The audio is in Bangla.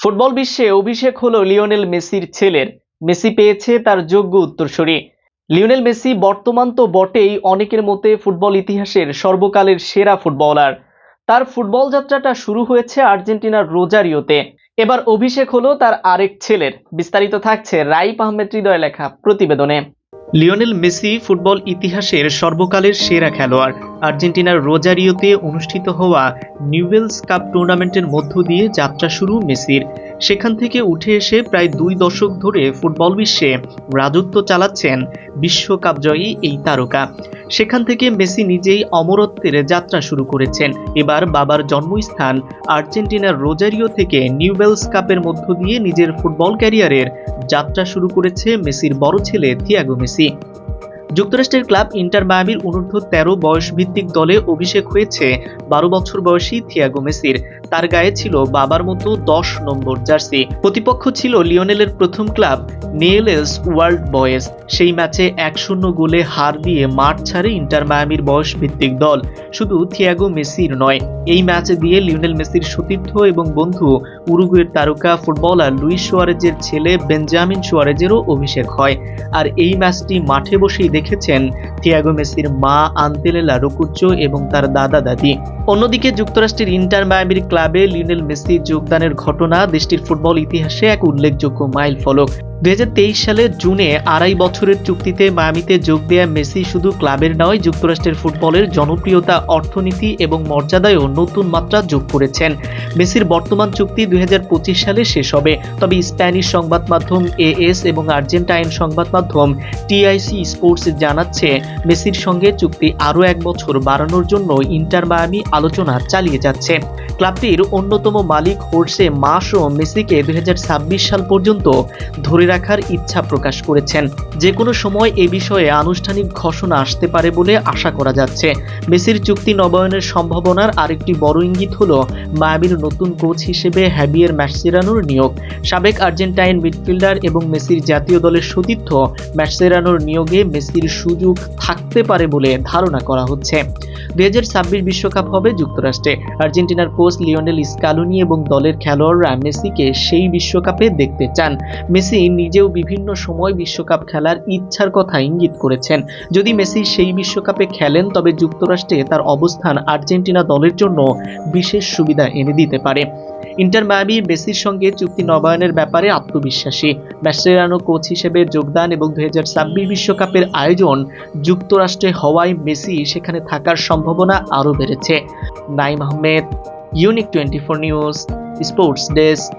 ফুটবল বিশ্বে অভিষেক হলো লিওনেল মেসির ছেলের। মেসি পেয়েছে তার যোগ্য উত্তরসূরি। লিওনেল মেসি বর্তমান তো বটেই অনেকের মতে ফুটবল ইতিহাসের সর্বকালের সেরা ফুটবলার। তার ফুটবল যাত্রাটা শুরু হয়েছে আর্জেন্টিনার রোজারিওতে। এবার অভিষেক হলো তার আরেক ছেলের। বিস্তারিত থাকছে রাইপ আহমেদ হৃদয় লেখা প্রতিবেদনে। লিওনেল মেসি ফুটবল ইতিহাসের সর্বকালের সেরা খেলোয়াড়। আর্জেন্টিনার রোজারিওতে অনুষ্ঠিত হওয়া নিউবেলস কাপ টুর্নামেন্টের মধ্য দিয়ে যাত্রা শুরু মেসির। সেখান থেকে উঠে এসে প্রায় দুই দশক ধরে ফুটবল বিশ্বে রাজত্ব চালাচ্ছেন বিশ্বকাপ জয়ী এই তারকা। সেখান থেকে মেসি নিজেই অমরত্বের যাত্রা শুরু করেছেন। এবার বাবার জন্মস্থান আর্জেন্টিনার রোজারিও থেকে নিউবেলস কাপের মধ্য দিয়ে নিজের ফুটবল ক্যারিয়ারের যাত্রা শুরু করেছে মেসির বড় ছেলে থিয়াগো মেসি। যুক্তরাষ্ট্রের ক্লাব ইন্টার মায়ামির অনূর্ধ্ব তেরো বয়স ভিত্তিক দলে অভিষেক হয়েছে বারো বছর বয়সী থিয়াগো মেসির। তার গায়ে ছিল বাবার মতো দশ নম্বর জার্সি। প্রতিপক্ষ ছিল লিওনেলের প্রথম ক্লাব নেয়েলেস ওয়ার্ল্ড বয়েজ। সেই ম্যাচে এক শূন্য গোলে হার দিয়ে মাঠ ছাড়ে ইন্টার মায়ামির বয়স ভিত্তিক দল। শুধু থিয়াগো মেসির নয়, এই ম্যাচ দিয়ে লিওনেল মেসির সতীর্থ এবং বন্ধু উরুগুয়ের তারকা ফুটবলার লুইস সুয়ারেজের ছেলে বেঞ্জামিন সুয়ারেজেরও অভিষেক হয়। আর এই ম্যাচটি মাঠে বসেই দেখেছেন থিয়াগো মেসির মা আন্তেলেলা রকুচ্চো এবং তার দাদা দাদি। অন্যদিকে যুক্তরাষ্ট্রের ইন্টার মায়ামির ক্লাবে লিওনেল মেসি যোগদানের ঘটনা দেশটির ফুটবল ইতিহাসে এক উল্লেখযোগ্য মাইল ফলক দুই সালে জুনে আড়াই বছরের চুক্তিতে মায়ামিতে যোগ দেয়া মেসি শুধু ক্লাবের নয়, যুক্তরাষ্ট্রের ফুটবলের জনপ্রিয়তা, অর্থনীতি এবং মর্যাদায়ও নতুন মাত্রা যোগ করেছেন। মেসির বর্তমান চুক্তি দুই হাজার পঁচিশ সালে শেষ হবে। তবে স্প্যানিশ সংবাদ মাধ্যম এএস এবং আর্জেন্টাইন সংবাদ মাধ্যম টিআইসি স্পোর্টস জানাচ্ছে, মেসির সঙ্গে চুক্তি আরও এক বছর বাড়ানোর জন্য ইন্টার মায়ামি আলোচনা চালিয়ে যাচ্ছে। ক্লাবটির অন্যতম মালিক হোর্সে মাসও মেসিকে দুই হাজার ছাব্বিশ সাল পর্যন্ত ধরে রাখার ইচ্ছা প্রকাশ করেছেন। যে কোনো সময় এ বিষয়ে আনুষ্ঠানিক ঘোষণা আসতে পারে বলে আশা করা যাচ্ছে। মেসির চুক্তি নবায়নের সম্ভাবনার আরেকটি বড় ইঙ্গিত হল মায়ামির নতুন কোচ হিসেবে হ্যাবিয়ার ম্যাসেরানোর নিয়োগ। সাবেক আর্জেন্টাইন মিডফিল্ডার এবং মেসির জাতীয় দলের সতীর্থ ম্যাসেরানোর নিয়োগে মেসির সুযোগ থাকতে পারে বলে ধারণা করা হচ্ছে। দুই বিশ্বকাপ হবে যুক্তরাষ্ট্রে। আর্জেন্টিনার কোচ লিওনেল স্কালুনি এবং দলের খেলোয়াড়রা মেসিকে সেই বিশ্বকাপে দেখতে চান। মেসি নিজেও বিভিন্ন সময় বিশ্বকাপ খেলার ইচ্ছার কথা ইঙ্গিত করেছেন। যদি মেসি সেই বিশ্বকাপে খেলেন, তবে যুক্তরাষ্ট্রে তার অবস্থান আর্জেন্টিনা দলের জন্য বিশেষ সুবিধা এনে দিতে পারে। ইন্টার মায়ামি মেসির সঙ্গে চুক্তি নবায়নের ব্যাপারে আত্মবিশ্বাসী। ম্যাসেরানো কোচ হিসেবে যোগদান এবং দুই বিশ্বকাপের আয়োজন যুক্তরাষ্ট্রে হওয়ায় মেসি সেখানে থাকার সম্ভাবনা আরও বেড়েছে। Naim Ahmed Unique 24 News, Sports Desk,